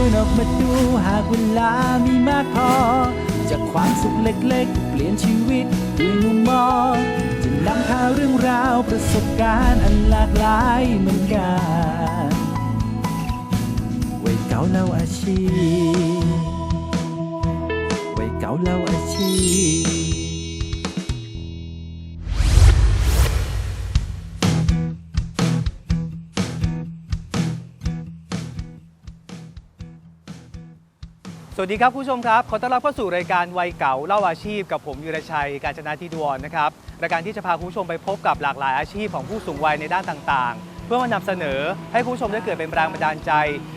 ากจะชวนออกมาดูหากเวลามีมากพอ จากความสุขเล็กๆ เปลี่ยนชีวิตด้วยมุมมองจะนำพาเรื่องราวประสบการณ์อันหลากหลายเหมือนกันวัยเก่าเล่าอาชีพวัยเก่าเล่าอาชีพ วัสดีครับผู้ชมครับ ขอต้อนรับเข้าสู่รายการวัยเก่าเล่าอาชีพกับผมยุรชัย การจนาทิดวรนะครับรายการที่จะพาผู้ชมไปพบกับหลากหลายอาชีพของผู้สูงวัยในด้านต่างๆ เพื่อมานำเสนอให้ผู้ชมได้เกิดเป็นแรงบันดาลใจ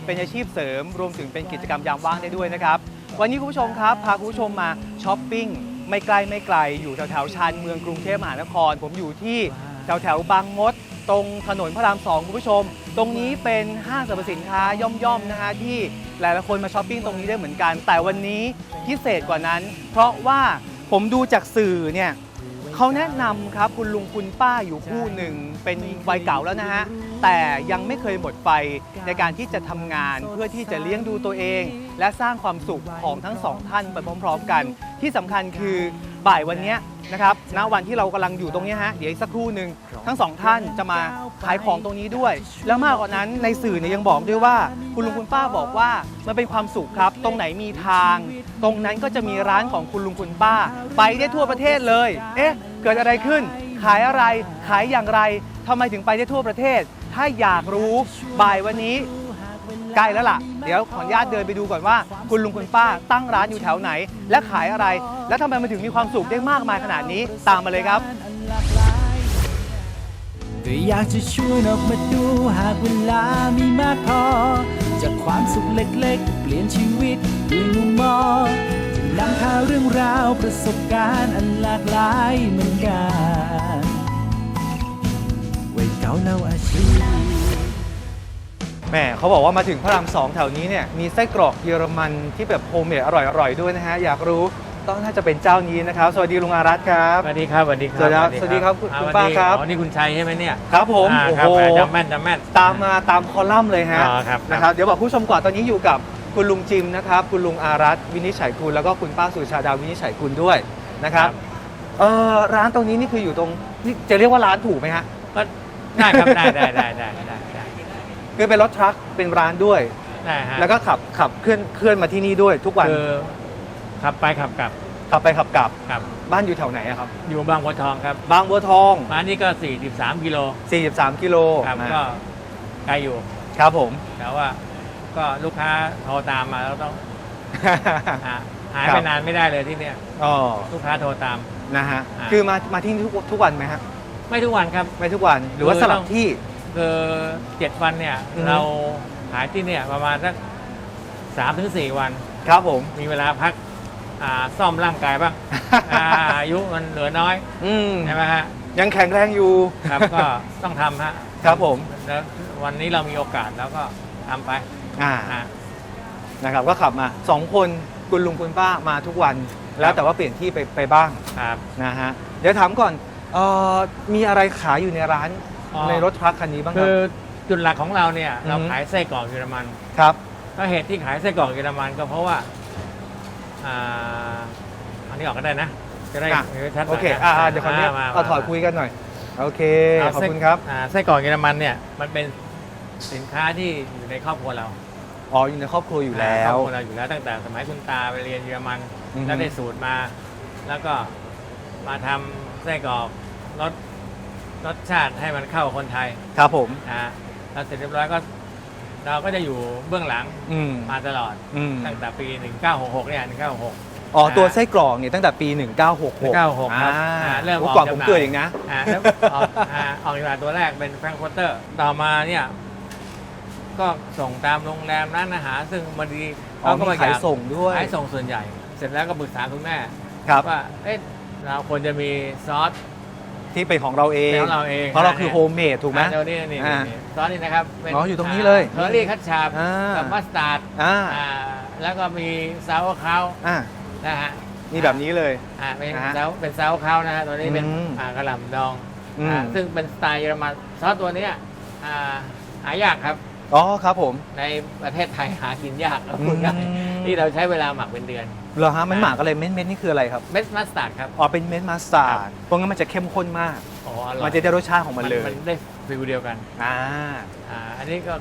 เป็นอาชีพเสริม รวมถึงเป็นกิจกรรมยามว่างได้ด้วยนะครับวันนี้คุณผู้ชมครับพาคุณผู้ชมมาช้อปปิ้งไม่ไกลไม่ไกลอยู่แถวๆชานเมืองกรุงเทพมหานคร ผมอยู่ที่แถวๆบางมด ตรงถนนพระรามสองคุณผู้ชม ตรงนี้เป็นห้างสรรพสินค้าย่อมๆนะฮะที่หลายๆคนมาช้อปปิ้งตรงนี้ได้เหมือนกัน แต่วันนี้พิเศษกว่านั้น เพราะว่าผมดูจากสื่อเนี่ยเขาแนะนำครับคุณลุงคุณป้าอยู่คู่หนึ่งเป็นวัยเก่าแล้วนะฮะแต่ยังไม่เคยหมดไฟในการที่จะทำงานเพื่อที่จะเลี้ยงดูตัวเอง และสร้างความสุขของทั้งสองท่านไปพร้อม ๆ กัน ที่สำคัญคือ บ่ายวันนี้นะครับณวันที่เรากำลังอยู่ตรงนี้ฮะเดี๋ยวอีกสักครู่หนึ่งทั้งสองท่านจะมาขายของตรงนี้ด้วย แล้วมากกว่านั้นในสื่อเนี่ยยังบอกด้วยว่า คุณลุงคุณป้าบอกว่ามันเป็นความสุขครับ ตรงไหนมีทาง ตรงนั้นก็จะมีร้านของคุณลุงคุณป้า ไปได้ทั่วประเทศเลย เอ๊ะ เกิดอะไรขึ้น ขายอะไรขายอย่างไรทำไมถึงไปได้ทั่วประเทศ ถ้าอยากรู้บ่ายวันนี้ ใกล้แล้วล่ะ เดี๋ยวขออนุญาตเดินไปดูก่อนว่า คุณลุงคุณป้าตั้งร้านอยู่แถวไหน และขายอะไร และทำไมมันถึงมีความสุขได้มากมายขนาดนี้ตามมาเลยครับก็อยากจะชวนออกมาดูหากเวลามีมากพอ จากความสุขเล็กๆ เปลี่ยนชีวิตด้วยมุมมองจะนำพาเรื่องราวประสบการณ์อันหลากหลายเหมือนกันไวัยเก่าเล่าอาชีพ แหมเขาบอกว่ามาถึงพระรามสองแถวนี้เนี่ยมีไส้กรอกเยอรมันที่แบบโฮมเมดอร่อยๆด้วยนะฮะอยากรู้ต้องน่าจะเป็นเจ้านี้นะครับ สวัสดีลุงอารัตน์ครับ สวัสดีครับสวัสดีครัสวัสดีครับสวัสดีครับคุณอ่คุณสวัสป้าดีครับอ๋อนี่คุณชัยใช่ไหมเนี่ยครับผมอ่าโอ้ครับโหจำแม่นจำแม่นตามมาตามคอลัมน์เลยฮะอ๋อครับนะครับเดี๋ยวบอกผู้ชมก่อนตอนนี้อยู่กับคุณลุงจิมนะครับ คุณลุงอารัตน์วินิจฉัยกุลแล้วก็คุณป้าสุชาดาวินิจฉัยกุลด้วยนะครับเออร้านตรงนี้นี่คืออยู่ตรงนี่จะเรียกว่าร้านถูกไหมฮะก็ได้ครับได้ได้ได้ได้ได้ได้ คือเป็นรถทรัคเป็นร้านด้วย ได้ฮะแล้วก็ขับขับเคลื่อนเคลื่อนมาที่นี่ด้วยทุกวันคือขับไปขับกลับขับไปขับกลับครับ บ้านอยู่แถวไหนอะครับ อยู่บางบัวทองครับ บางบัวทอง มานี่ก็ 43 กิโล 43 กิโลครับอ่าก็ไกลอยู่ครับผม แต่ว่าก็ลูกค้าโทรตามมาแล้วต้องหาหายครัไปบนานไม่ได้เลยที่เนี่ยอ๋อลูกค้าโทรตามนะฮะอ่าคือมามาที่นี่ทุกทุกวันไหมฮะไม่ทุกวันครับ ไม่ทุกวันหรือว่าคือสลับต้องที่ คือเจ็ดวันเนี่ยอือฮึ เราขายที่เนี่ยประมาณสักสามถึงสี่วัน ครับผม มีเวลาพักอ่าซ่อมร่างกายบ้าง อ่าอายุมันเหลือน้อยอืมใช่ไหมฮะยังแข็งแรงอยู่ ครับ ก็ต้องทำฮะครับผม แล้ววันนี้เรามีโอกาสแล้วก็ทำไปอ่า อ่า นะครับ ก็ขับมาสองคนคุณลุงคุณป้ามาทุกวัน แล้วแต่ว่าเปลี่ยนที่ไปไปบ้างครับ นะฮะ เดี๋ยวถามก่อนเอ่อมีอะไรขายอยู่ในร้านอ๋อ ในรถทรัคคันนี้บ้างคคืรับอจุดหลักของเราเนี่ย อือฮึ เราขายไส้กรอกเยอรมันครับ ก็เหตุที่ขายไส้กรอกเยอรมันก็เพราะว่าอ่าอันนี้ออกก็ได้นะ จะได้อะ ชัดหน่โออยเคนะอ่าเดี๋ยวขอเนี้ยมมเอาถอดคุยกันหน่อย โอเคเาขอบไส้คุณครับ อ่าไส้กรอกเยอรมันเนี่ยมันเป็นสินค้าที่อยู่ในครอบครัวเราอ๋ออยู่ในครอบครัวอยู่แล้ครอวบครัวเราอยู่แล้วตั้งแต่สมัยคุณตาไปเรียนเยอรมันอือฮึ แล้วได้สูตรมา แล้วก็มาทำไส้กรอกรส รสชาติให้มันเข้ากับคนไทยครับผมนะฮะแล้วเสร็จเรียบร้อยก็ เราก็จะอยู่เบื้องหลังอืมมาตลอด อืมตั้งแต่ปี 1966 เนี่ย 1966 อ๋ออ่าตัวไส้กรอกเนี่ยตั้งแต่ปี 1966 1966ครับอ่าอ่าเริ่มโอ้ออกก่อนผมจำหน่าย เกิดเองนะ อ่าแล้วออกอ่าออกจำหน่ายตัวแรกเป็นแฟรงก์เฟิร์เตอร์ ต่อมาเนี่ยพก็ส่งตามโรงแรมร้านอาหาร ซึ่งบางทีอ๋อเขาก็มีไม่ขายอยากส่งด้วยขายส่งส่วนใหญ่ เสร็จแล้วก็ปรึกษาคุณแม่ครับ ว่า เอ๊ะเราควรจะมีซอส ที่เป็นของเราเองเป็นของเราเองเพราะเราคือนะโฮมเมดถูกไหมอ่าเดี๋ยวนี้นี่อ่า นี่ซอสนี่นะครับป็นอ๋ออยู่ตรงนี้เลยเคอรี่คัตชาบอ่ากับมัสตาร์ดอ่าอ่าแล้วก็มีซาวคาวอ่านะฮะนี่แบบนี้เลย อ่าเป็นนะฮะซาวเป็นซาวคาวนะฮะตัวนี้เป็นอืมอ่ากระหล่ำดองอืม อ่าซึ่งเป็นสไตล์เยอรมันซอสตัวเนี้ยอ่าหายากครับ อ๋อครับผมในประเทศไทยหากินยากครับพูดง่ายอืม ที่เราใช้เวลาหมักเป็นเดือน เหรอฮะมันหมากอะไรเม็ดเม็ดนี่คืออะไรครับเม็ดมัสตาร์ดครับ อ๋อเป็นเม็ดมัสตาร์ดเพราะงั้นมันจะเข้มข้นมาก อ๋ออร่อยมันจะได้รสชาติของมันเลยมันได้ฟิลเดียวกันอ่าอ่าอันนี้ก็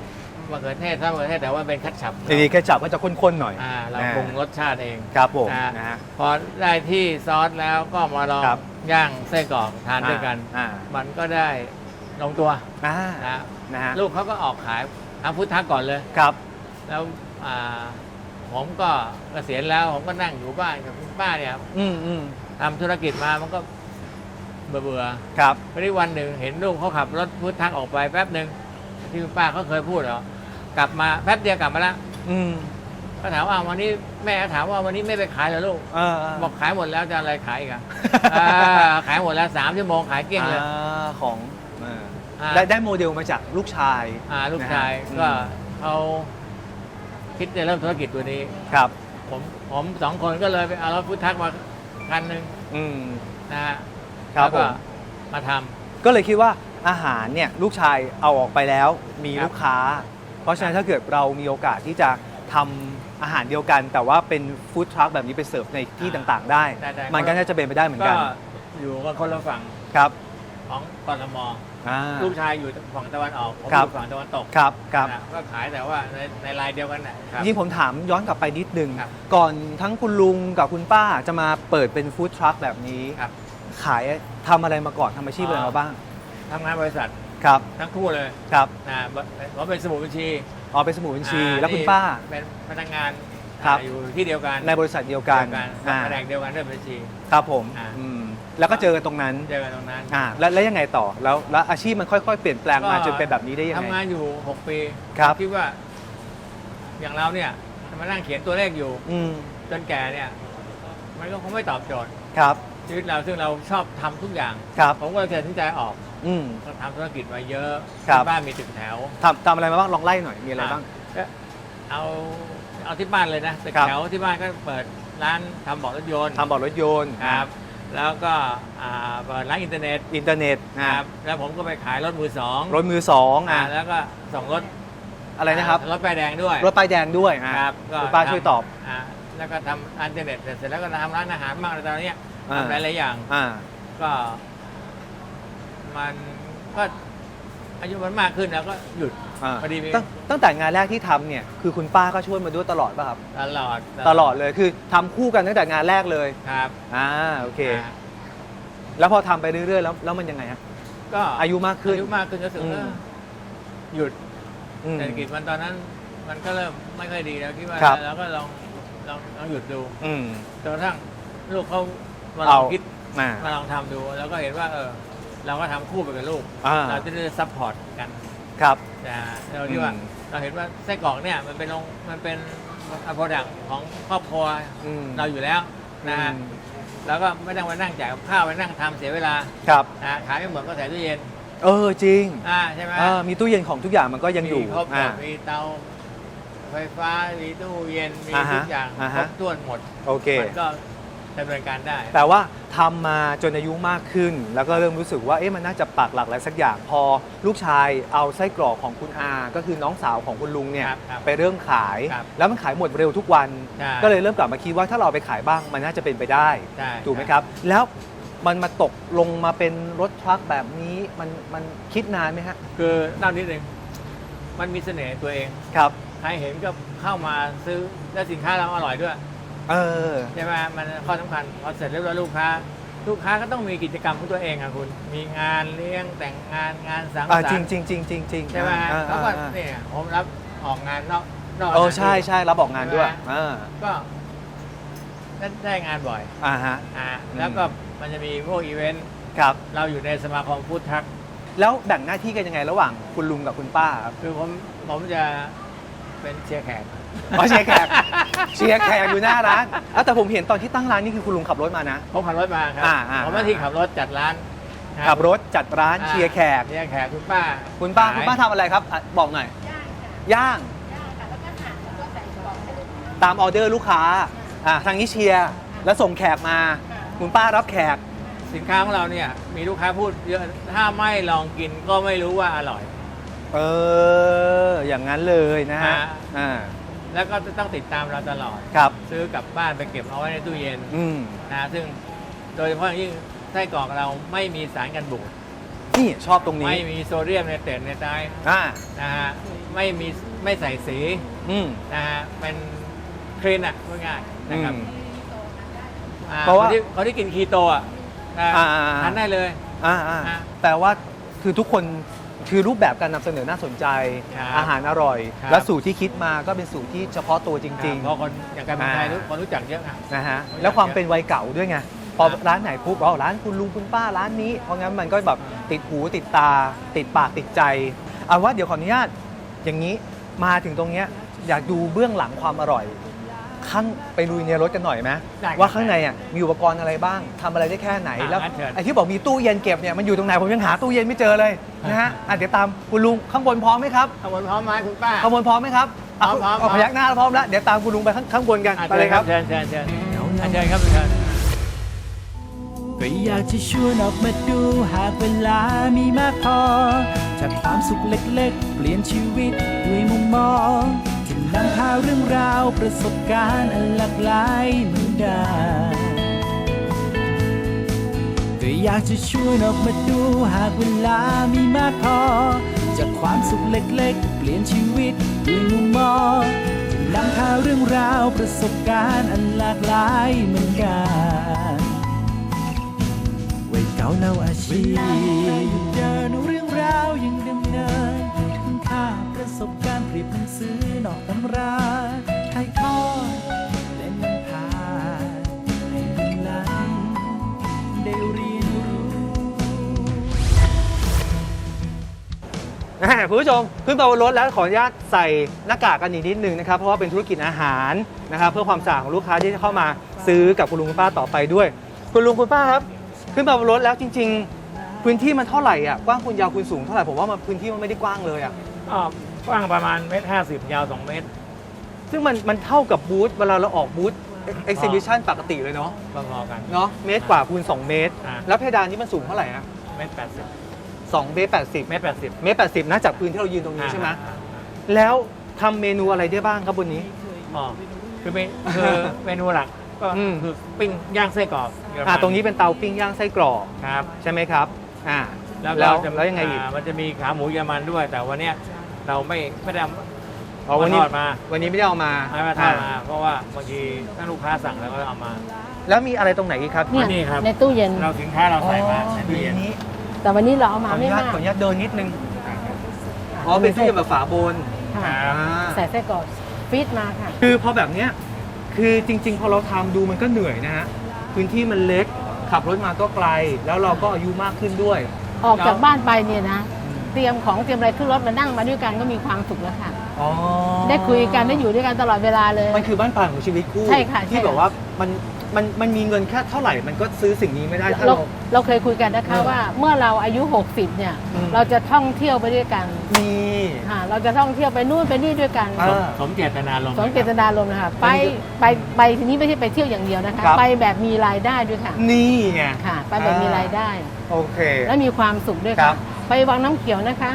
มะเขือเทศถ้ามะเขือเทศแต่ว่าเป็นคัตฉับทีนี้แค่จับก็จะข้นๆหน่อยอ่าเราอ่าปรุงรสชาติเองครับผมอ่านะฮะพอได้ที่ซอสแล้วก็มาลองครับย่างไส้กรอกทานด้วยกันอ่ามันก็ได้ลงตัวอ่านะนะฮะลูกเขาก็ออกขายทำพุทธักก่อนเลยครับ แล้วอ่า ผมก็เกษียณแล้วผมก็นั่งอยู่บ้านกับคุณป้าเนี่ยอืมอืมทำธุรกิจมามันก็เบื่อเบื่อครับๆพอดีวันหนึ่งเห็นลูกเขาขับรถพุทธักออกไปแป๊บหนึ่งที่คุณป้าเขาเคยพูดเหรอกลับมาแป๊บเดียวกลับมาแล้วอืมก็ถามว่าวันนี้แม่ก็ถามว่าวันนี้ไม่ไปขายเหรอลูกเออบอกขายหมดแล้วจะอะไรขายอีกอะอ่าขายหมดแล้วสามชั่วโมงขายเกลี้ยงเลยอ่าของเอออ่า ได้ได้โมเดลมาจากลูกชายอ่าลูกชายนะฮะก็อืม เขา คิดจะเริ่มธุรกิจตัวนี้ ครับ ผมผมสองคนก็เลยไปเอารถพุทธักมาคันหนึ่งอืม นะฮะครับแล้วก็ผม มาทำก็เลยคิดว่าอาหารเนี่ยลูกชายเอาออกไปแล้วมีครับลูกค้า เพราะฉะนั้นถ้าเกิดเรามีโอกาสที่จะทำอาหารเดียวกัน แต่ว่าเป็นฟู้ดทรัคแบบนี้ไปเสิร์ฟในที่ต่างๆ ได้ ได้ได้มันก็น่าจะเป็นไปได้เหมือนก็กันอยู่กันคนละฝั่งครับของกทม อ่า ลูกชายอยู่ฝั่งตะวันออกผมครัอบยู่ฝั่งตะวันตกครับครับ นะก็ขายแต่ว่าในในลายเดียวกันนะครับยิ่งผมถามย้อนกลับไปนิดนึง ครับ ก่อนทั้งคุณลุงกับคุณป้าจะมาเปิดเป็นฟู้ดทรัคแบบนี้ ครับ ขายทำอะไรมาก่อนทำอาชีพอะไรอ๋อมาบ้าง ทำงานบริษัทครับ ทั้งคู่เลยครับ นะผมเป็นสมุดบัญชีอ๋อเป็นสมุดบัญชี อ่าแล้วคุณนี่ป้า เป็นพนักงาน ครับอ่าอยู่ที่เดียวกันในบริษัทเดียวกันเดียวกันอ่าแผนกเดียวกันเรื่องบัญชี ครับผมอ่า อืมแล้วก็เจอกันตรงนั้นเจอกันตรงนั้นอ่าแล้วแล้วยังไงต่อแล้วแล้วอาชีพมันค่อยๆ เปลี่ยนแปลงมาก็จนเป็นแบบนี้ได้ยังทำไง งานอยู่ 6 ปีครับคิดว่า อย่างเราเนี่ยมานั่งเขียนตัวเลขอยู่ อืมจนแก่เนี่ย มันก็คงไม่ตอบโจทย์ครับชีวิตเราซึ่งเราชอบทำทุกอย่าง ครับผมก็เลยตัดสินใจออกอืม ก็ทำธุรกิจมาเยอะครับ ที่บ้านมีตึกแถวทำทำอะไรมาบ้างลองไล่หน่อยมีอะไรบ้าง ก็เอา เอาที่บ้านเลยนะตึกครับแถวที่บ้านก็เปิดร้านทำเบาะรถยนต์ทำบ่อรถยนต์ครับ แล้วก็อ่าเปิดร้านอินเทอร์เน็ตอินเทอร์เน็ตคอ่ารับแล้วผมก็ไปขายรถมือสองรถมือสองอ่าอ่าแล้วก็ส่งรถอะไรนะครับ รถป้ายแดงด้วยรถป้ายแดงด้วยอ่าครับก็คุณป้าทำช่วยตอบอ่าแล้วก็ทำอินเทอร์เน็ตเสร็จแล้วก็ทำร้านอาหารมากเลยตอนเนี้ยอ่า ทำหลายๆอย่าง อ่า ก็ มันก็อายุมันมากขึ้นแล้วก็หยุด อ่าพอดีมี ตั้งตั้งแต่งานแรกที่ทำเนี่ยคือคุณป้าก็ช่วยมาด้วยตลอดป่ะครับ ตลอดตลอดเลยคือทำคู่กันตั้งแต่งานแรกเลยครับอ่าโอเค อ่าแล้วพอทำไปเรื่อยๆแล้วแล้วมันยังไงฮะก็อายุมากขึ้น อายุมากขึ้นก็รู้สึกอืม เออหยุดอืม เศรษฐกิจมันตอนนั้น มันก็เริ่มไม่ค่อยดีแล้วคิดว่าครับ เราก็ลองลองลองหยุดดูอืม จนกระทั่งลูกเขามาลเอาองคิดมามาลองทำดู แล้วก็เห็นว่า เออ เราก็ทำคู่ไปกับลูก อ่าเราจะได้ซัพพอร์ตกัน ครับนะเราที่ว่าอืม เราเห็นว่าไส้กรอกเนี่ยมันเป็นองมันเป็นโปรดักของครอบครัวอืมเราอยู่แล้วนะฮะอืมแล้วก็ไม่ต้องมานั่งจ่ายกับข้าวไปนั่งทำเสียเวลาครับ นะขายไม่เหมือนก็ใส่ตู้เย็นเออจริงอ่าใช่ไหมอ่ามีตู้เย็นของทุกอย่างมันก็ยังอยู่มีครบหมอ่า ดมีเตาไฟฟ้า มีตู้เย็น มีอ่าฮะทุกอย่างอ่าครฮะ บถ้วนหมด โอเค มันก็ ดำเนินการได้ แต่ว่าทำมาจนอายุมากขึ้น แล้วก็เริ่มรู้สึกว่าเอ๊ะมันน่าจะปักหลักอะไรสักอย่างพอ ลูกชายเอาไส้กรอกของคุณอา ก็คือน้องสาวของคุณลุงเนี่ยครับครับไปเริ่มขาย ครับแล้วมันขายหมดเร็วทุกวัน ใช่ ก็เลยเริ่มกลับมาคิดว่าถ้าเราเอาไปขายบ้างมันน่าจะเป็นไปได้ ใช่ถูกไหมครับ แล้วมันมาตกลงมาเป็นรถทรัคแบบนี้มันมันคิดนานไหมฮะคือเล่านิดนึงมันมีเสน่ห์ตัวเอง ครับ ใครเห็นก็เข้ามาซื้อและสินค้าเราอร่อยด้วย เออ ใช่ไหมมันข้อสำคัญพอเสร็จเรียบร้อยลูกค้า ลูกค้าก็ต้องมีกิจกรรมของตัวเองอะคุณ มีงานเลี้ยงแต่งงานงานสังอ่าสรจริรงค์จริงจริงจริงจริงใช่ไหมอ่าเขาก็อ่าเนี่ยผมรับออกงานนอกนอกเออสถานที่ ใช่ใช่รับออกงานด้วยใช่ไหม อ่าก็ได้ได้งานบ่อยอ่าฮะ อ่าอืม แล้วก็มันจะมีพวกอีเวนต์ครับ เราอยู่ในสมาคมฟู้ดทักแล้วแบ่งหน้าที่กันยังไงระหว่างคุณลุงกับคุณป้าครับ คือผมผมจะเป็นเชียร์แขก อ๋อเชียร์แขกเชียร์แขกอยู่หน้าร้านอะแต่ผมเห็นตอนที่ตั้งร้านนี่คือคุณลุงขับรถมานะ ผมขับรถมาครัอ่าอ่า ผมหน้าที่ขับรถจัดร้านคขับรถจัดร้านอ่าเชียร์แขก เชียร์แขกคุณป้าคุณป้าขยคุณป้าทำอะไรครับอะบอกหน่อย ย่างตามออเดอร์ลูกค้าอ่าทางนี้เชียร์แล้วส่งแขกมาคุณป้ารับแขก สินค้าของเราเนี่ยมีลูกค้าพูดเยอะถ้าไม่ลองกินก็ไม่รู้ว่าอร่อย เออ อย่างนั้นเลยนะฮะ ฮะ อ่า แล้วก็จะต้องติดตามเราตลอด ครับ ซื้อกลับบ้านไปเก็บเอาไว้ในตู้เย็นอืมนะซึ่งโดยเฉพาะอย่างยิ่งไส้กรอกเราไม่มีสารกันบูดนี่ชอบตรงนี้ไม่มีโซเดียมในเต็ดในไตอ่านะฮะไม่มีไม่ใส่สีอืมนะฮะเป็นคลีนอะพูดง่ายๆนะครับอืมอ่เพราะว่าคนที่คนที่กินคีโตอะนะอ่า ทานได้เลย อ่าอ่าอะแต่ว่าคือทุกคน คือรูปแบบการนำเสนอน่าสนใจ ครับอาหารอร่อย ครับ และสูตรที่คิดมาก็เป็นสูตรที่เฉพาะตัวจริงเพราะคนอย่างการเมืองไทยอ่ารู้คนรู้จักเยอะอะๆนะฮะไม่อยากแล้วความเป็นวัยเก่าด้วยไงพอครับร้านไหนปุ๊บอ๋อร้านคุณลุงคุณป้าร้านนี้ เพราะงั้นมันก็แบบติดหูติดตา ติดปากติดใจเอาว่าเดี๋ยวขออนุญาตอย่างนี้มาถึงตรงเนี้ยอยากดูเบื้องหลังความอร่อย ข้างไปลุยในรถกันหน่อยไหมได้ครับว่าข้างในอะมีอุปกรณ์อะไรบ้างทำอะไรได้แค่ไหนอะแล้วงั้นเชิญ ไอ้ที่บอกมีตู้เย็นเก็บเนี่ยมันอยู่ตรงไหนผมยังหาตู้เย็นไม่เจอเลยนะฮะอะเดี๋ยวตามคุณลุงข้างบนพร้อมไหมครับขบวนพร้อมไหมคุณป้า ข้างบนพร้อมไหมครับะพร้อมๆเาพยักหน้าพร้อมแล้วเดี๋ยวตามคุณลุงไปข้างข้างบนกันอะไปเลยครับ เชิญเชิญเชิญอะเชิญครับเชิญ ก็อยากจะชวนออกมาดูหากเวลามีมากพอ จากความสุขเล็กๆ เปลี่ยนชีวิตด้วยมุมมองที่ นำพาเรื่องราวประสบการณ์อันหลากหลายเหมือนกันก็อยากจะชวนออกมาดูหากเวลามีมากพอ จากความสุขเล็กๆ เปลี่ยนชีวิตด้วยมุมมองนำพาเรื่องราวประสบการณ์อันหลากหลายเหมือนกันวัยเก่าเล่าอาชีพเดินเรื่องราวยังดำเนิน ประสบการณ์เปรียบหนังสือนอกตำราถ่ายทอดและนำพาให้ลูกหลานได้เรียนรู้ อ่าคุณผู้ชมขึ้นไปบนรถแล้วขออนุญาตใส่หน้ากากกันอีกนิดนึงนะครับ เพราะว่าเป็นธุรกิจอาหารนะครับ เพื่อความสะอาดของลูกค้าที่จะเข้ามาซื้อกับคุณลุงคุณป้าต่อไปด้วย คุณลุงคุณป้าครับ ขึ้นไปบนรถแล้วจริง ๆ พื้นที่มันเท่าไหร่อะกว้างคุณยาวคุณสูงเท่าไหร่ผมว่ามันพื้นที่มันไม่ได้กว้างเลยอะ อ่า กว้างประมาณเมตรห้าสิบยาวสองเมตร ซึ่งมันมันเท่ากับบูธเวลาเราออกบูธเอ็กซิบิชันปกติเลยเนาะพอๆกัน เนาะเมตรกว่าคูณ2 เมตร อ่า แล้วเพดานนี้มันสูงเท่าไหร่ฮะเมตรแปดสิบสองเมตรแปดสิบเมตรแปดสิบเมตรแปดสิบนะจากพื้นที่เรายืนตรงนี้ใช่ไหมแล้วทำเมนูอะไรได้บ้างครับบนนี้ อ๋อคือเมคือเมนูหลักก็อืม คือปิ้งย่างไส้กรอกเยอรมัอ่าตรงนี้เป็นเตาปิ้งย่างไส้กรอกครับ ใช่ไหมครับอ่าแล้วแล้วก็จะแล้วยังไงอีกามันจะมีขาหมูเยอรมันด้วย แต่วันเนี้ย เราไม่ไม่ได้เอาอ๋อวันนี้ทอดมาวันนี้ไม่ได้เอามาไม่มาทอดมาอ่าเพราะว่าบางทีถ้าลูกค้าสั่งแล้วก็เอามา แล้วมีอะไรตรงไหนอีกครับเนี่ยนี่ครับ ในตู้เย็น เราสินค้าเราใส่มาในตู้เย็นนี้แต่วันนี้เราเอาขมาออนุไม่ญาตมากขออนุญาตเดินนิดนึงอ๋อเป็นตู้เย็นแบบฝาบนค่ะ อ่าใส่ไส้กรอกฟีดมาค่ะ คือพอแบบเนี้ยคือจริง ๆ พอเราทำดูมันก็เหนื่อยนะฮะพื้นที่มันเล็กขับรถมาก็ไกล แล้วเราก็อายุมากขึ้นด้วย ออกจากบ้านไปเนี่ยนะ เตรียมของเตรียมอะไรขึ้นรถมานั่งมาด้วยกันก็มีความสุขแล้วค่ะ อ๋อได้คุยกันได้อยู่ด้วยกันตลอดเวลาเลย มันคือบ้านปลายของชีวิตคู่ใช่ค่ะใช่ ที่แบบว่ามันมันมันมีเงินแค่เท่าไหร่ มันก็ซื้อสิ่งนี้ไม่ได้ถ้าเราเรา เราเคยคุยกันนะคะเออว่าเมื่อเราอายุ 60 เนี่ย อืม เราจะท่องเที่ยวไปด้วยกันมี ค่ะเราจะท่องเที่ยวไปนู่นไปนี่ด้วยกันเออสมเจตนาลมณ์สองเจตนารมณ์นะคะไปไปไปทีนี้ไม่ใช่ไปเที่ยวอย่างเดียวนะคะ ครับ ไปแบบมีรายได้ด้วยค่ะนี่ไงค่ะ ไปแบบมีรายได้ โอเค และมีความสุขด้วยครัค่ะบไป วังน้ำเขียวนะคะ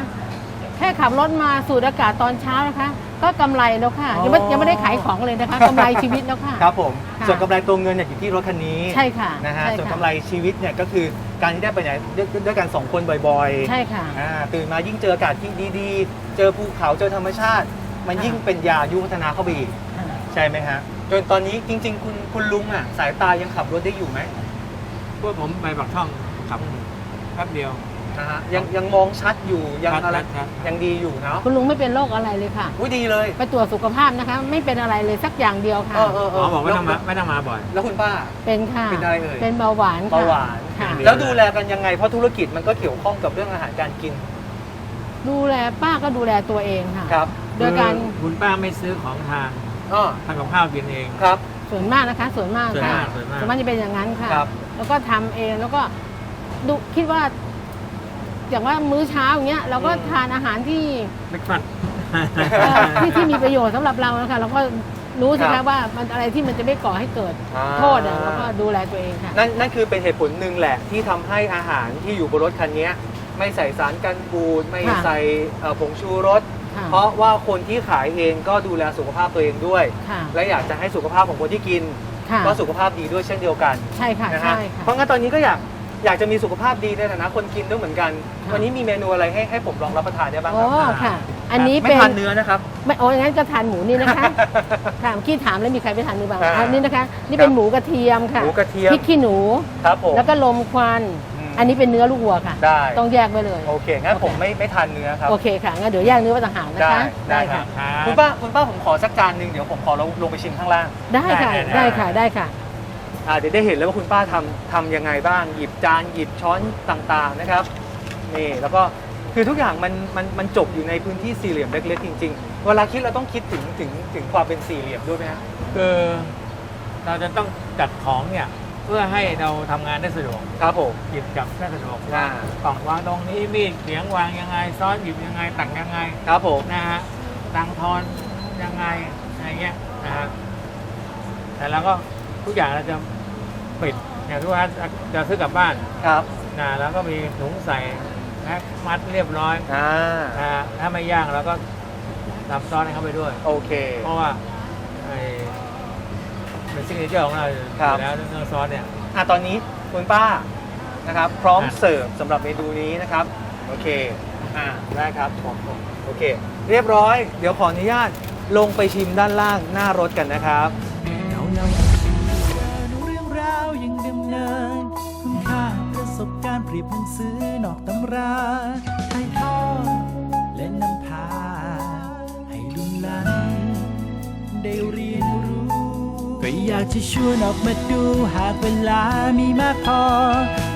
แค่ขับรถมาสูดอากาศตอนเช้านะคะ ก็กำไรแล้วค่ะ ยังไม่ยังไม่ได้ขายของเลยนะคะกำไรชีวิตแล้วค่ะครับผมค่ะส่วนกำไรตัวเงินเนี่ยอยู่ที่รถคันนี้ใช่ค่ะนะฮะใช่ส่วนค่ะกำไรชีวิตเนี่ยก็คือการที่ได้ไปไหนด้วยด้วยกันสองคนบ่อยๆ ใช่ค่ะอ่าตื่นมายิ่งเจออากาศที่ดีๆ เจอภูเขาเจอธรรมชาติ มันค่ะยิ่งเป็นยายุวัฒนาเข้าไปอีกใช่ไหมฮะจนตอนนี้จริง ๆ คุณคุณลุงอะสายตายังขับรถได้อยู่ไหมพวกผมไปปักช่องขับแป๊บเดียว นะฮะยังยังมองชัดอยู่ยังชัดอะไรชัดชัด ยังดีอยู่เนาะคุณลุงไม่เป็นโรคอะไรเลยค่ะ อุ้ยดีเลยไปตรวจสุขภาพนะคะ ไม่เป็นอะไรเลยสักอย่างเดียวค่ะ เออเออหมอบอกไม่ต้องมาแล้วไม่ต้องมาบ่อย แล้วคุณป้า เป็นค่ะเป็นอะไรเอ่ยเป็นเบาหวานค่ะเบาหวาน ค่ะเป็นแล้วดูแลกันยังไง เพราะธุรกิจมันก็เกี่ยวข้องกับเรื่องอาหารการกินดูแลป้าก็ดูแลตัวเองค่ะ ครับโดยการคือคุณป้าไม่ซื้อของทานอ๋อทำกับข้าวกินเอง ครับ ส่วนมากนะคะ ส่วนมากส่วนค่ะมากส่วนมากส่วนมากจะเป็นอย่างนั้นค่ะ ครับ แล้วก็ทำเองแล้วก็ดูคิดว่า อย่างว่ามื้อเช้าอย่างเงี้ยเราก็อืมทานอาหารที่เล็กฟัน เอ่อที่ที่มีประโยชน์สำหรับเรานะคะเราก็รู้สิครัคะบ ว่ามันอะไรที่มันจะไม่ก่อให้เกิดอ่าโทษอะแล้วก็ดูแลตัวเองค่ะ นั่นนั่นคือเป็นเหตุผลหนึ่งแหละที่ทำให้อาหารที่อยู่บนรถคันนี้ไม่ใส่สารกันบูดไม่ค่ะ ใส่เอ่อผงชูรส ค่ะเพราะว่าคนที่ขายเองก็ดูแลสุขภาพตัวเองด้วย ค่ะและอยากจะให้สุขภาพของคนที่กินค่ะก็สุขภาพดีด้วยเช่นเดียวกันใช่ค่ะนะฮะใช่ค่ะ เพราะงั้นตอนนี้ก็อยาก อยากจะมีสุขภาพดีในฐานะคนกินด้วยเหมือนกันค่ะวันนี้มีเมนูอะไรให้ให้ผมลองรับประทานได้บ้างโอ้ครับค่ะ อันนี้ไม่เป็นทานเนื้อนะครับ ไม่โอ้ยงั้นก็ทานหมูนี่นะคะค่ะเมื่อกี้ถามแล้วมีใครไปทานหรือเปล่าอ่าอันนี้นะคะ นี่เป็นหมูกระเทียมค่ะหมูกระเทียม พริกขี้หนู ครับผม แล้วก็ลมควันอืม อันนี้เป็นเนื้อลูกวัวค่ะ ได้ต้องแยกไว้เลย โอเคงั้นผมไม่ไม่ทานเนื้อครับ โอเคค่ะงั้นเดี๋ยวแยกเนื้อไว้ต่างหากนะคะได้ค่ะครับ คุณป้าคุณป้าผมขอสักจานหนึ่งเดี๋ยวผมขอลงลงไปชิมข้างล่าง ได้ค่ะได้ได้ได้ค่ะได้ค่ะ อ่าเดี๋ยวได้เห็นแล้วว่าคุณป้าทำทำยังไงบ้าง หยิบจานหยิบช้อนต่างๆนะครับนี่แล้วก็คือทุกอย่างมันมันมันจบอยู่ในพื้นที่สี่เหลี่ยมเล็กๆจริงๆ เวลาคิดเราต้องคิดถึงถึงถึงความเป็นสี่เหลี่ยมด้วยไหมฮะคือเราจะต้องจัดของเนี่ยเพื่อให้เราทำงานได้สะดวกครับผม หยิบจับได้สะดวกอ่า กล่องวางตรงนี้มีดเสียงวางยังไงซอสหยิบยังไงตักยังไงครับผมนะฮะตังทอนยังไงอะไรเงี้ยนะฮะแต่เราก็ทุกอย่างเราจะ ปิดอย่างทุกท่านจะซื้อกลับบ้านครับนะแล้วก็มีถุงใส่แพ็คมัดเรียบร้อยอ่านะฮะถ้าไม่ย่างเราก็ทำซอสให้เข้าไปด้วย โอเค เพราะว่าไอ้เป็นซิกเนเจอร์ของเราอยู่ครับ แล้วเรื่องซอสเนี่ย อะตอนนี้คุณป้านะครับ พร้อมอะเสิร์ฟสำหรับเมนูนี้นะครับ โอเคอ่าได้ครับผมผมโอเค เรียบร้อย เดี๋ยวขออนุญาตลงไปชิมด้านล่างหน้ารถกันนะครับ บการณ์เปรียบหนังสือนอกตำราให้ทอดและนำพา ให้ลุ่มหลังได้เรียนรู้ ก็อยากจะชวนออกมาดูหากเวลามีมากพอ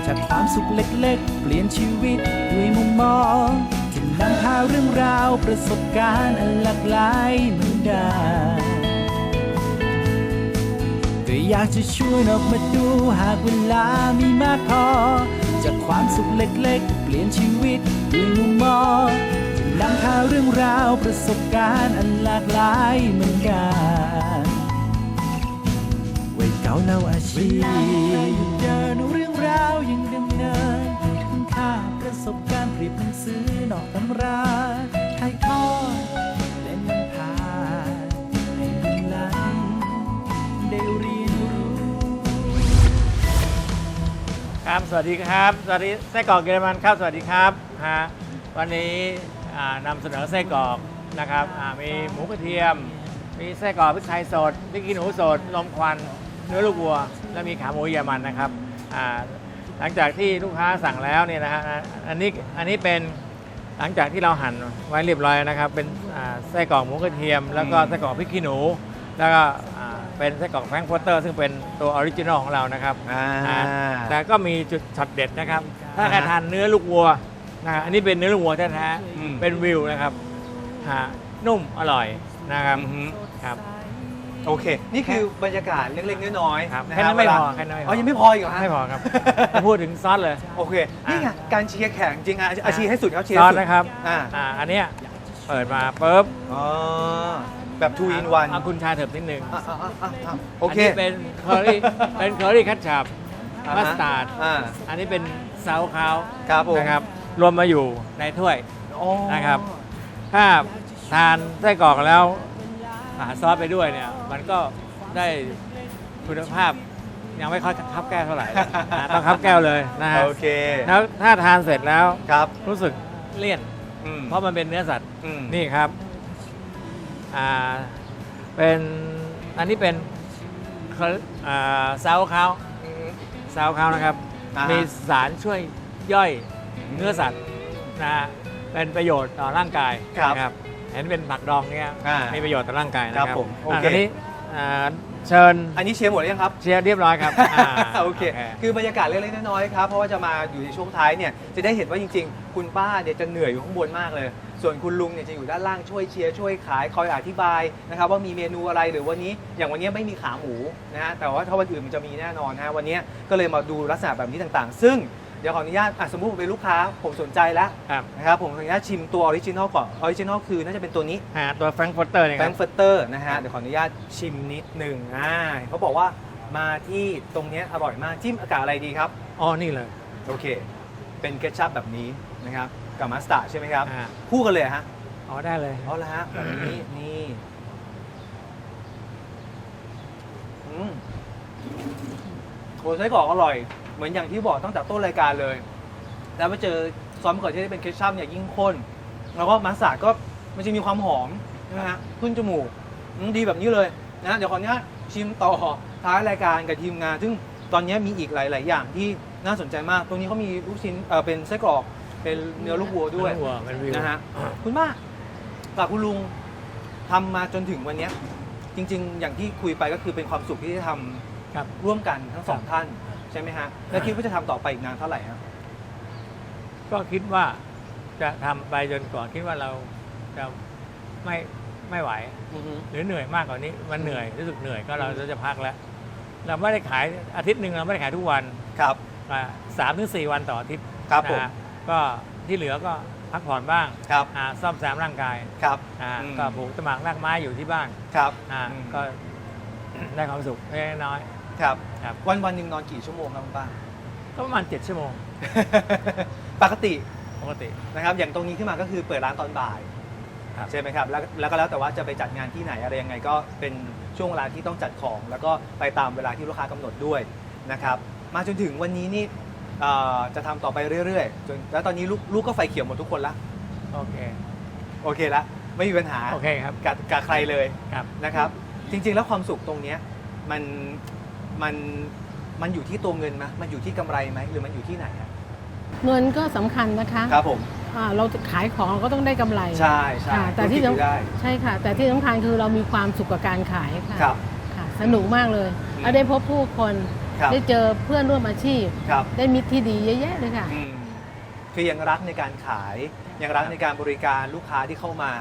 จากความสุขเล็กๆ เปลี่ยนชีวิตด้วยมุมมองจะนำพาเรื่องราวประสบการณ์อันหลากหลายมือนได้ก็อยากจะชวนออกมาดูหากเวลามีมากพอ ความสุขเล็กๆ เปลี่ยนชีวิตด้วยมุมมองจะนำพาเรื่องราวประสบการณ์อันหลากหลายเหมือนกันวัยเก่าเล่าอาชีพเดินเรื่องราวยังดำเนินคุณค่าประสบการณ์เปรียบหนังสือนอกตำราถ่ายทอด ครับ สวัสดีครับ สวัสดีไส้กรอกเยอรมันครับ สวัสดีครับฮะวันนี้อ่านำเสนอไส้กรอกนะครับอ่ามีหมูกระเทียม มีไส้กรอกพริกไทยสดพริกขี้หนูสดลมควัน เนื้อลูกวัว และมีขาหมูเยอรมันนะครับอ่าหลังจากที่ลูกค้าสั่งแล้วเนี่ยนะฮะอ่าอันนี้อันนี้เป็นหลังจากที่เราหั่นไว้เรียบร้อยนะครับ เป็นอ่าไส้กรอกหมูกระเทียม แล้วก็ไส้กรอกพริกขี้หนู แล้วก็อ่า เป็นไส้กรอกแฟรงก์โฟเตอร์ซึ่งเป็นตัวออริจินอลของเรานะครับอ่า อ่าแต่ก็มีจุดช็อตเด็ดนะครับ ถ้าใครอ่าฮะ ทานเนื้อลูกวัวนะฮะอันนี้เป็นเนื้อลูกวัวแท้อืมๆเป็นวิวนะครับฮะนุ่มอร่อยนะครับอือฮึครับ โอเค นี่คือบรรยากาศเล็กๆน้อยครับๆะฮะแค่นั้นไม่เวลาพอแค่นั้นไม่พออ๋ อยังไม่พออีกเหรอฮะไม่พอครับจะพูดถึงซอสเลย โอเคนี่ไงการเชียร์แข่งจริงอะอาชีพให้สุดครับเชียร์ซอให้สสุดนะครับอ่าอ่าอันเนี้ยเปิดมาปุ๊บ อ๋อ แบบ two in one เอาคุณชายเถิบนิดนึงอะอะอะอะอะโอเค นนี้เป็นเคอรี่เป็นเคอรี่คัตชับอ่าฮะมัสตาร์ดอ่าอันนี้เป็นซาวคาวครับผม นะครับรวมมาอยู่ในถ้วย อ๋อนะครับ ถ้าทานไส้กรอกแล้ว หาซอสไปด้วยเนี่ย มันก็ได้คุณภาพยังไม่ค่อยคับแก้วเท่าไหร่นะต้องคับแก้วเลยนะฮะโอเคแล้วถ้าทานเสร็จแล้วครับรู้สึกเลี่ยน อืมเพราะมันเป็นเนื้อสัตว์ อืมนี่ครับ อ่าเป็นอันนี้เป็นเขาอ่าซาวเขาอืมซาวเขานะครับ อ่าฮะ มีสารช่วยย่อยเนื้อสัตว์นะฮะเป็นประโยชน์ต่อร่างกายครับนะครับ เห็นเป็นผักดองเนี่ยอ่ามีมีประโยชน์ต่อร่างกายนะครับผมโอเคะนนี้อ่าเชิญอันนี้เชียร์หมดหรือยังครับ เชียร์เรียบร้อยครับาโอเค คือบรรยากาศเล็กๆน้อยๆครับ เพราะว่าจะมาอยู่ในช่วงท้ายเนี่ย จะได้เห็นว่าจริงๆ คุณป้าเนี่ยจะเหนื่อยอยู่ข้างบนมากเลย ส่วนคุณลุงเนี่ยจะอยู่ด้านล่างช่วยเชียร์ช่วยขายคอยอธิบายนะครับว่ามีเมนูอะไรหรือวันนี้อย่างวันนี้ไม่มีขาหมูนะฮะแต่ว่าถ้าวันอื่นมันจะมีแน่นอนฮะวันนี้ก็เลยมาดูลักษณะแบบนี้ต่างๆ ซึ่งเดี๋ยวขออนุญาตอะสมมุติผมเป็นลูกค้าผมสนใจแล้วครับนะครับผมขออนุญาตชิมตัวออริจินอลก่อนออริจินอลคือน่าจะเป็นตัวนี้อ่าตัวแฟรงก์เฟิร์เตอร์เนี่ยแฟครรับงก์เฟิร์เตอร์นะฮะเดี๋ยวขออนุญาตชิมนิดหนึ่งอ่าเขาบอกว่ามาที่ตรงเนี้ยอร่อยมากจิ้มอากาศอะไรดีครับ อ๋อ นี่เลย โอเค เป็นเคชัพแบบนี้นะครับ กับมัสตาร์ดใช่ไหมครับ อ่าคู่กันเลยเหรอฮะอ๋อได้เลย เอาละฮะแบบนี้นี่อืมโอ้ไส้กรอกอร่อย เหมือนอย่างที่บอกตั้งแต่ต้นรายการเลย แล้วมาเจอซอสมะเขือเทศที่เป็นเคชัพเนี่ยยิ่งข้น แล้วก็มัสตาร์ดก็มันจะมีความหอมใช่ไหมฮะขึ้นจมูกอืมดีแบบนี้เลยนะ เดี๋ยวขออนุญาตชิมต่อท้ายรายการกับทีมงาน ซึ่งตอนนี้มีอีกหลาย ๆ อย่างที่น่าสนใจมาก ตรงนี้เขามีลูกชิ้นเออเป็นไส้กรอก เป็นเนื้อลูกวัวด้วยเนื้อวัวเป็นวิวนะฮะคุณป้ากับคุณลุงทำมาจนถึงวันเนี้ยจริง ๆ อย่างที่คุยไปก็คือเป็นความสุขที่ได้ทำครับร่วมกันทั้งสองครับท่านใช่ไหมฮะแล้วคิดว่าจะทำต่อไปอีกนานเท่าไหร่ฮะก็คิดว่าจะทำไปจนกว่าคิดว่าเราจะไม่ไม่ไหวหรือเหนื่อยมากกว่านี้ มันเหนื่อยรู้สึกเหนื่อยก็เราจะพักแล้ว เราไม่ได้ขายอาทิตย์หนึ่งเราไม่ได้ขายทุกวันครับสามถึงสี่วันต่ออาทิตย์ครับผม นะฮะ ก็ที่เหลือก็พักผ่อนบ้างครับอ่าซ่อมแซมร่างกายครับอ่าอืม ก็ปลูกต้นหมากรากไม้อยู่ที่บ้านครับอ่าอืมก็ ได้ความสุขเล็กๆน้อย ครับๆครับ วันวันหนึ่งนอนกี่ชั่วโมงครับคุณป้าก็ประมาณเจ็ดชั่วโมงปกติปกติ นะครับอย่างตรงนี้ขึ้นมาก็คือเปิดร้านตอนบ่ายครับ ใช่ไหมครับแล้วแล้วก็แล้วแต่ว่าจะไปจัดงานที่ไหนอะไรยังไงก็เป็นช่วงเวลาที่ต้องจัดของ แล้วก็ไปตามเวลาที่ลูกค้ากำหนดด้วยนะครับมาจนถึงวันนี้นี่เอ่อจะทำต่อไปเรื่อยๆจนแล้วตอนนี้ลูกลูกก็ไฟเขียวหมดทุกคนละโอเค โอเคละไม่มีปัญหาโอเคครับ กับกับใครเลยครับ นะครับ จริงๆแล้วความสุขตรงเนี้ยมันมันมันอยู่ที่ตัวเงินไหมมันอยู่ที่กำไรไหมหรือมันอยู่ที่ไหนอะเงินก็สำคัญนะคะครับผมอ่าเราจะขายของเราก็ต้องได้กำไร ใช่ใช่ค่ะแต่ที่ ธุรกิจอยู่ได้ใช่ค่ะ แต่ที่สำคัญคือเรามีความสุขกับการขายค่ะครับ ค่ะ สนุกมากเลยอืมแล้วได้พบผู้คน ครับ ได้เจอเพื่อนร่วมอาชีพ ครับได้มิตรที่ดีเยอะแยะเลยค่ะ อืมคือยังรักในการขาย ยังรักในการบริการลูกค้าที่เข้ามา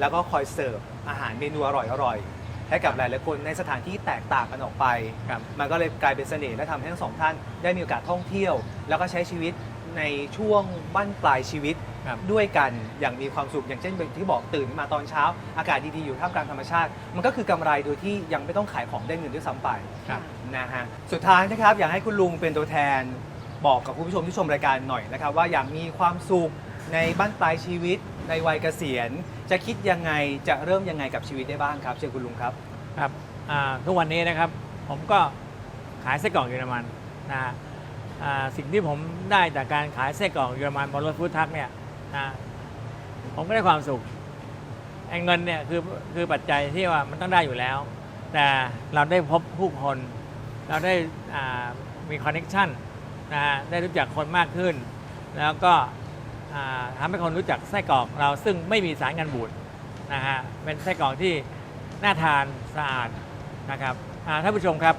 แล้วก็คอยเสิร์ฟอาหารเมนูอร่อยๆ ให้กับหลายๆคนในสถานที่แตกต่างกันออกไป ครับ มันก็เลยกลายเป็นเสน่ห์และทำให้ทั้งสองท่านได้มีโอกาสท่องเที่ยว แล้วก็ใช้ชีวิตในช่วงบั้นปลายชีวิตครับ ด้วยกันอย่างมีความสุขอย่างเช่นที่บอกตื่นมาตอนเช้า อากาศดีๆอยู่ท่ามกลางธรรมชาติ มันก็คือกำไรโดยที่ยังไม่ต้องขายของได้เงินด้วยซ้ำไป ครับ นะฮะสุดท้ายนะครับอยากให้คุณลุงเป็นตัวแทนบอกกับคุณผู้ชมที่ชมรายการหน่อยนะครับ ว่าอยากมีความสุขในบ้านปลายชีวิต ในวัยเกษียณ จะคิดยังไงจะเริ่มยังไงกับชีวิตได้บ้างครับเชิญคุณลุงครับครับอ่าทุกวันนี้นะครับ ผมก็ขายไส้กรอกเยอรมันนะฮะอ่าสิ่งที่ผมได้จากการขายไส้กรอกเยอรมันบนรถฟู้ดทักเนี่ยนะผมก็ได้ความสุขไอ้เงินเนี่ยคือคือปัจจัยที่ว่ามันต้องได้อยู่แล้ว แต่เราได้พบผู้คน เราได้มีคอนเน็ชันนะฮะได้รู้จักคนมากขึ้น แล้วก็ทำให้คนรู้จักไส้กรอกเราซึ่งไม่มีสารกันบูดนะฮะเป็นไส้กรอกที่น่าทานสะอาดนะครับท่านผู้ชมครับ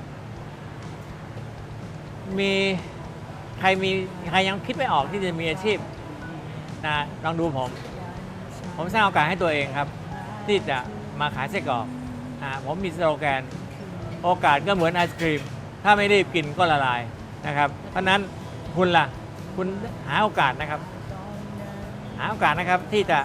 มีใครมีใครยังคิดไม่ออกที่จะมีอาชีพนะลองดูผม ผมสร้างโอกาสให้ตัวเองครับ ที่จะมาขายไส้กรอกผมมีสโลแกน โอกาสก็เหมือนไอศครีม ถ้าไม่รีบกินก็ละลายนะครับ เพราะนั้นคุณล่ะคุณหาโอกาสนะครับ หาโอกาสนะครับที่จะ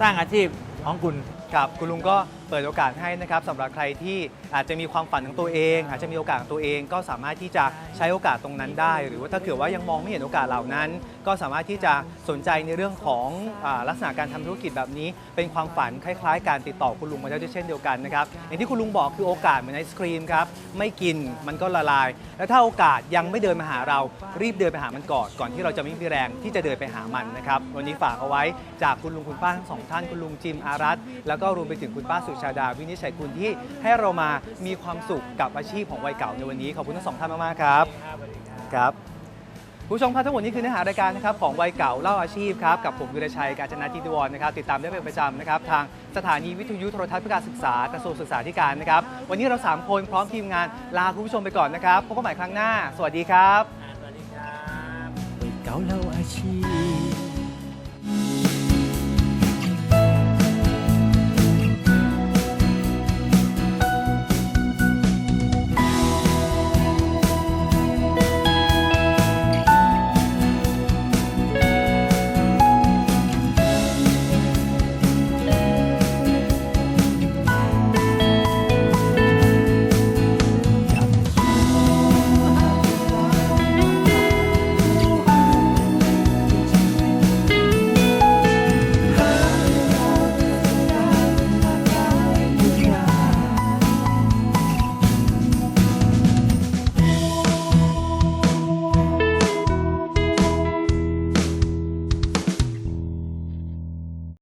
สร้างอาชีพของคุณกับคุณลุงก็ ปิดโอกาสให้นะครับสำหรับใครที่อาจจะมีความฝันของตัวเอง อาจจะมีโอกาสของตัวเอง ก็สามารถที่จะใช้โอกาสตรงนั้นได้ หรือว่าถ้าเกิดว่ายังมองไม่เห็นโอกาสเหล่านั้น ก็สามารถที่จะสนใจในเรื่องของอาลักษณะการทำธุรกิจแบบนี้ เป็นความฝันคล้ายๆ การติดต่อคุณลุงมาได้ด้วยเช่นเดียวกันนะครับอย่างที่คุณลุงบอกคือโอกาสเหมือนไอศครีมครับไม่กินมันก็ละลาย แล้วถ้าโอกาสยังไม่เดินมาหาเรา รีบเดินไปหามันก่อนก่อนที่เราจะไม่มีแรงที่จะเดินไปหามันนะครับวันนี้ฝากเอาไว้จากคุณลุงคุณป้าทั้งสองท่านคุณลุงจิมอารัตน์แล้วก็รวมไปถึงคุณป้าสุชาดา วินิจฉัยกุลที่ให้เรามามีความสุขกับอาชีพของวัยเก่าในวันนี้ ขอบคุณทั้งสองท่านมากๆครับครับผู้ชมครับทั้งหมดนี้คือเนื้อหารายการนะครับของวัยเก่าเล่าอาชีพครับกับผมวิรชัยการจนาทิดวรนะครับติดตามได้เป็นประจำนะครับทางสถานีวิทยุโทรทัศน์เพื่อการศึกษากระทรวงศึกษาธิการนะครับวันนี้เราสามคนพร้อมทีมงานลาคุณผู้ชมไปก่อนนะครับพบกันใหม่ครั้งหน้า สวัสดีครับวัยเก่าเล่าอาชีพ